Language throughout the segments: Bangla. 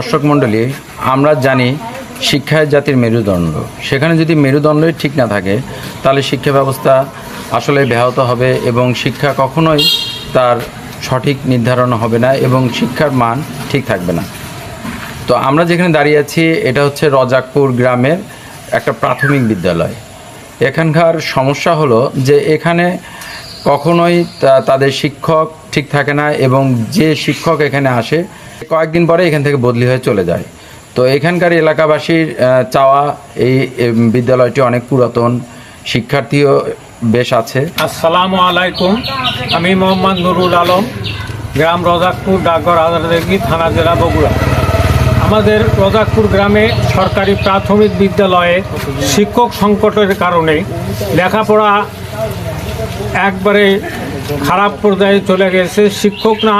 দর্শক মণ্ডলী, আমরা জানি শিক্ষায় জাতির মেরুদণ্ড। সেখানে যদি মেরুদণ্ডই ঠিক না থাকে, তাহলে শিক্ষা ব্যবস্থা আসলে ব্যাহত হবে এবং শিক্ষা কখনোই তার সঠিক নির্ধারণ হবে না এবং শিক্ষার মান ঠিক থাকবে না। তো আমরা যেখানে দাঁড়িয়ে আছি, এটা হচ্ছে রজাকপুর গ্রামের একটা প্রাথমিক বিদ্যালয়। এখানকার সমস্যা হলো যে এখানে কখনোই তাদের শিক্ষক ঠিক থাকে না এবং যে শিক্ষক এখানে আসে কয়েকদিন পরে এখান থেকে বদলি হয়ে চলে যায়। তো এখানকার এলাকাবাসীর চাওয়া এই বিদ্যালয়টি অনেক পুরাতন, শিক্ষার্থীও বেশ আছে। আসসালামু আলাইকুম। আমি মোহাম্মদ নুরুল আলম, গ্রাম রজাকপুর, ডাকঘর আজাদি থানা জেলা বগুড়া। আমাদের রজাকপুর গ্রামে সরকারি প্রাথমিক বিদ্যালয়ে শিক্ষক সংকটের কারণে লেখাপড়া একবারে খারাপ পর্যায়ে চলে গেছে। শিক্ষক না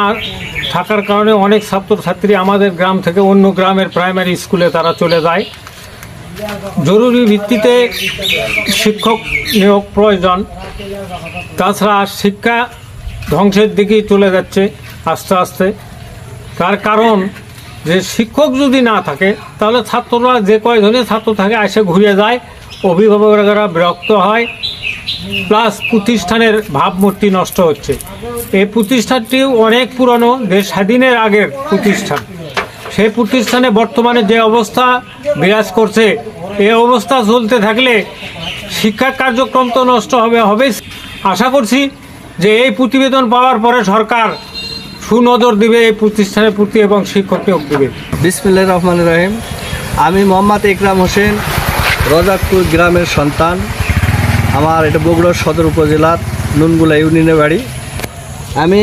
থাকার কারণে অনেক ছাত্রছাত্রী আমাদের গ্রাম থেকে অন্য গ্রামের প্রাইমারি স্কুলে তারা চলে যায়। জরুরি ভিত্তিতে শিক্ষক নিয়োগ প্রয়োজন। তাছাড়া শিক্ষা ধ্বংসের দিকেই চলে যাচ্ছে আস্তে আস্তে। তার কারণ যে শিক্ষক যদি না থাকে, তাহলে ছাত্ররা যে কয়জনে ছাত্র থাকে, এসে ঘুরে যায়। অভিভাবকরা বিরক্ত হয়। প্লাস প্রতিষ্ঠানের ভাবমূর্তি নষ্ট হচ্ছে। এই প্রতিষ্ঠানটিও অনেক পুরনো দেশ স্বাধীনের আগের প্রতিষ্ঠান। সেই প্রতিষ্ঠানে বর্তমানে যে অবস্থা বিরাজ করছে, এই অবস্থা চলতে থাকলে শিক্ষা কার্যক্রম তো নষ্ট হবে হবে আশা করছি যে এই প্রতিবেদন পাওয়ার পরে সরকার সুনজর দিবে এই প্রতিষ্ঠানের প্রতি এবং শিক্ষক নিয়োগ দিবে। বিসমিল্লাহ রহমান রহিম। আমি মোহাম্মদ ইকরাম হোসেন রজাকপুর গ্রামের সন্তান। আমার এটা বগুড়া সদর উপজেলার নুনগুলা ইউনিয়নের বাড়ি। আমি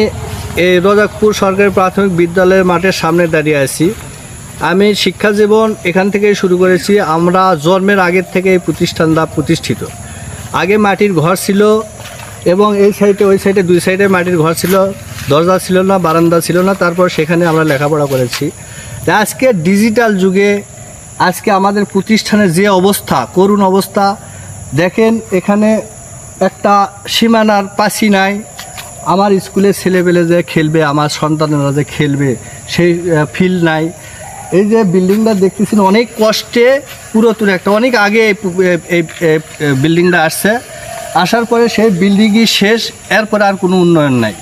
এই রজাকপুর সরকারি প্রাথমিক বিদ্যালয়ের মাঠের সামনে দাঁড়িয়ে আছি। আমি শিক্ষা জীবন এখান থেকেই শুরু করেছি। আমরা জন্মের আগের থেকে এই প্রতিষ্ঠান প্রতিষ্ঠানটা প্রতিষ্ঠিত। আগে মাটির ঘর ছিল এবং এই সাইডে ওই সাইডে দুই সাইডে মাটির ঘর ছিল। দরজা ছিল না, বারান্দা ছিল না। তারপর সেখানে আমরা লেখাপড়া করেছি। আজকে ডিজিটাল যুগে, আজকে আমাদের প্রতিষ্ঠানের যে অবস্থা, করুণ অবস্থা দেখেন এখানে একটা সীমানার পাশি নাই। আমার স্কুলের ছেলেপেলে যে খেলবে আমার সন্তানেরা যে খেলবে সেই ফিল্ড নাই। এই যে বিল্ডিংটা দেখতেছেন অনেক কষ্টে পুরাতন একটা অনেক আগে এই বিল্ডিংটা আসছে। আসার পরে সেই বিল্ডিংই শেষ এরপরে আর কোনো উন্নয়ন নাই।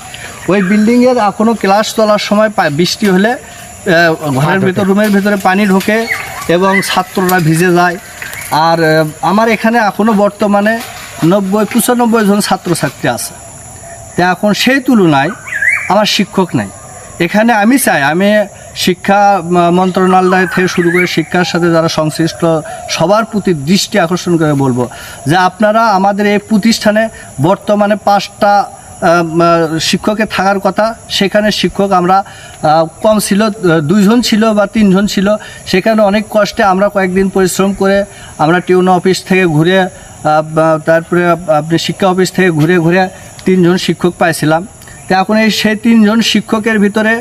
ওই বিল্ডিংয়ের এখনও ক্লাস চলার সময় বৃষ্টি হলে ঘরের ভিতর রুমের ভিতরে পানি ঢোকে এবং ছাত্ররা ভিজে যায়। আর আমার এখানে এখনও বর্তমানে নব্বই, পঁচানব্বই জন ছাত্রছাত্রী আছে। তা এখন সেই তুলনায় আমার শিক্ষক নাই। এখানে আমি চাই, আমি শিক্ষা মন্ত্রণালয় থেকে শুরু করে শিক্ষার সাথে যারা সংশ্লিষ্ট সবার প্রতি দৃষ্টি আকর্ষণ করে বলব যে আপনারা আমাদের এই প্রতিষ্ঠানে বর্তমানে পাঁচটা শিক্ষকের থাকার কথা। সেখানে শিক্ষক আমরা কম ছিল দুইজন ছিল বা তিনজন ছিল। সেখানে অনেক কষ্টে আমরা কয়েকদিন পরিশ্রম করে আমরা টিউন অফিস থেকে ঘুরে তারপরে আপনি শিক্ষা অফিস থেকে ঘুরে ঘুরে তিনজন শিক্ষক পাইছিলাম। তো এখন এই সেই তিনজন শিক্ষকের ভিতরে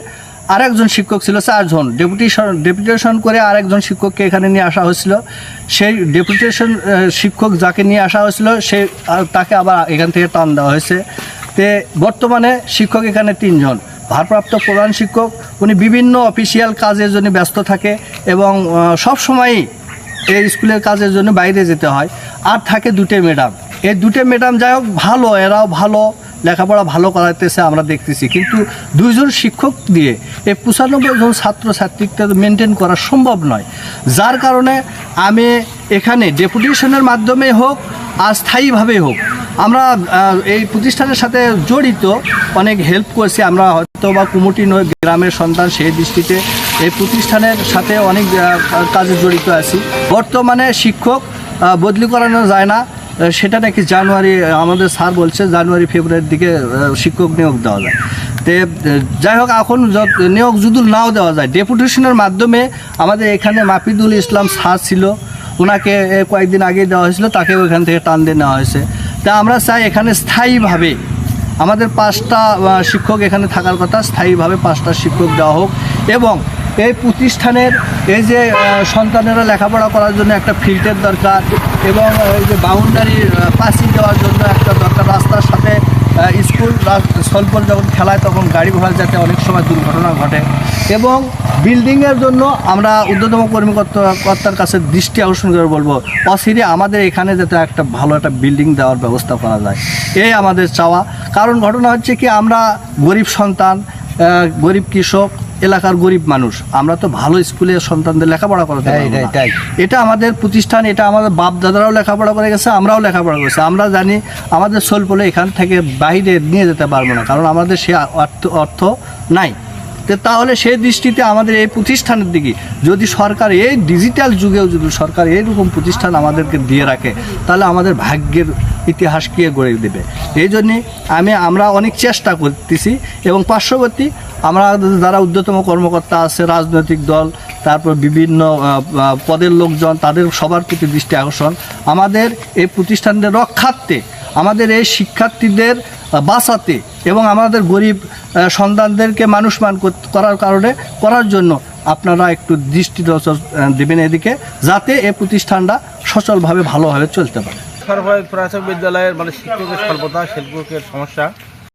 আরেকজন শিক্ষক ছিল, চারজন। ডেপুটেশন ডেপুটেশন করে আরেকজন শিক্ষককে এখানে নিয়ে আসা হয়েছিল। সেই ডেপুটেশন শিক্ষক যাকে নিয়ে আসা হয়েছিল, সে তাকে আবার এখান থেকে টান দেওয়া হয়েছে। তে বর্তমানে শিক্ষক এখানে তিনজন। ভারপ্রাপ্ত প্রধান শিক্ষক, উনি বিভিন্ন অফিসিয়াল কাজের জন্য ব্যস্ত থাকে এবং সব সময়ই এই স্কুলের কাজের জন্য বাইরে যেতে হয়। আর থাকে দুটো ম্যাডাম এই দুটো ম্যাডাম যাই হোক, ভালো, এরাও ভালো, লেখাপড়া ভালো করাতেছে আমরা দেখতেছি। কিন্তু দুইজন শিক্ষক দিয়ে এই পঁচানব্বই জন ছাত্রছাত্রীকে মেনটেন করা সম্ভব নয়। যার কারণে আমি এখানে ডেপুটেশনের মাধ্যমে হোক আর স্থায়ীভাবে হোক আমরা এই প্রতিষ্ঠানের সাথে জড়িত, অনেক হেল্প করছি। আমরা হয়তো বা কুমুটি নয়, গ্রামের সন্তান, সেই দৃষ্টিতে এই প্রতিষ্ঠানের সাথে অনেক কাজে জড়িত আছি। বর্তমানে শিক্ষক বদলি করানো যায় না। সেটা নাকি জানুয়ারি, আমাদের স্যার বলছে, জানুয়ারি, ফেব্রুয়ারির দিকে শিক্ষক নিয়োগ দেওয়া যায়। তে যাই হোক, এখন নিয়োগ যদি নাও দেওয়া যায়, ডেপুটেশনের মাধ্যমে আমাদের এখানে মাফিদুল ইসলাম স্যার ছিল। ওনাকে কয়েকদিন আগে দেওয়া হয়েছিল, তাকেও এখান থেকে টান দিয়ে নেওয়া হয়েছে। তা আমরা চাই এখানে স্থায়ীভাবে আমাদের পাঁচটা শিক্ষক এখানে থাকার কথা স্থায়ীভাবে পাঁচটা শিক্ষক দেওয়া হোক এবং এই প্রতিষ্ঠানের এই যে সন্তানেরা লেখাপড়া করার জন্য একটা ফিল্টের দরকার এবং এই যে বাউন্ডারির পাসি দেওয়ার জন্য একটা দরকার আহ, স্কুল রা- স্বল্প যখন খেলায় তখন গাড়ি ঘোড়া যাতে অনেক সময় দুর্ঘটনা ঘটে। এবং বিল্ডিংয়ের জন্য আমরা ঊর্ধ্বতম কর্মকর্তার কাছে দৃষ্টি আকর্ষণ করে বলব অসিরে আমাদের এখানে যাতে একটা ভালো একটা বিল্ডিং দেওয়ার ব্যবস্থা করা যায়। এই আমাদের চাওয়া। কারণ ঘটনা হচ্ছে কি, আমরা গরিব সন্তান গরিব কৃষক এলাকার গরিব মানুষ। আমরা তো ভালো স্কুলে সন্তানদের লেখাপড়া করাতে এটা আমাদের প্রতিষ্ঠান এটা আমাদের বাপ দাদারাও লেখাপড়া করে গেছে আমরাও লেখাপড়া করেছি। আমরা জানি আমাদের সোলপলে এখান থেকে বাইরে নিয়ে যেতে পারব না কারণ আমাদের সে অর্থ অর্থ নাই। তো তাহলে সেই দৃষ্টিতে আমাদের এই প্রতিষ্ঠানের দিকে যদি সরকার এই ডিজিটাল যুগেও যদি সরকার এইরকম প্রতিষ্ঠান আমাদেরকে দিয়ে রাখে তাহলে আমাদের ভাগ্যের ইতিহাস কে গড়ে দেবে। এই জন্যে আমি, আমরা অনেক চেষ্টা করতেছি এবং পার্শ্ববর্তী আমরা যারা ঊর্ধ্বতম কর্মকর্তা আছে, রাজনৈতিক দল, তারপর বিভিন্ন পদের লোকজন, তাদের সবার প্রতি দৃষ্টি আকর্ষণ। আমাদের এই প্রতিষ্ঠানদের রক্ষার্থে, আমাদের এই শিক্ষার্থীদের বাঁচাতে এবং আমাদের গরিব সন্তানদেরকে মানুষমান কর- করার কারণে, করার জন্য আপনারা একটু দৃষ্টি দেবেন এদিকে, যাতে এই প্রতিষ্ঠানটা সচলভাবে ভালোভাবে চলতে পারে। সর্বভারত প্রাথমিক বিদ্যালয়ের মানে শিক্ষকের স্বল্পতা শিল্পকের সমস্যা।